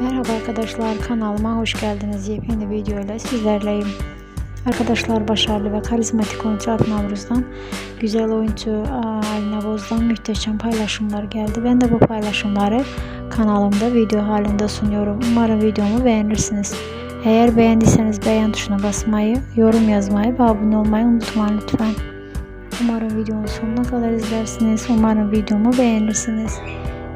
Merhaba arkadaşlar kanalıma hoş geldiniz. Yepyeni videoyla sizlerleyim. Arkadaşlar başarılı ve karizmatik oyuncu Navruz'dan güzel oyuncu Alina Boz'dan muhteşem paylaşımlar geldi. Ben de bu paylaşımları kanalımda video halinde sunuyorum. Umarım videomu beğenirsiniz. Eğer beğendiyseniz beğen tuşuna basmayı, yorum yazmayı ve abone olmayı unutmayın lütfen. Umarım videonun sonuna kadar izlersiniz. Umarım videomu beğenirsiniz.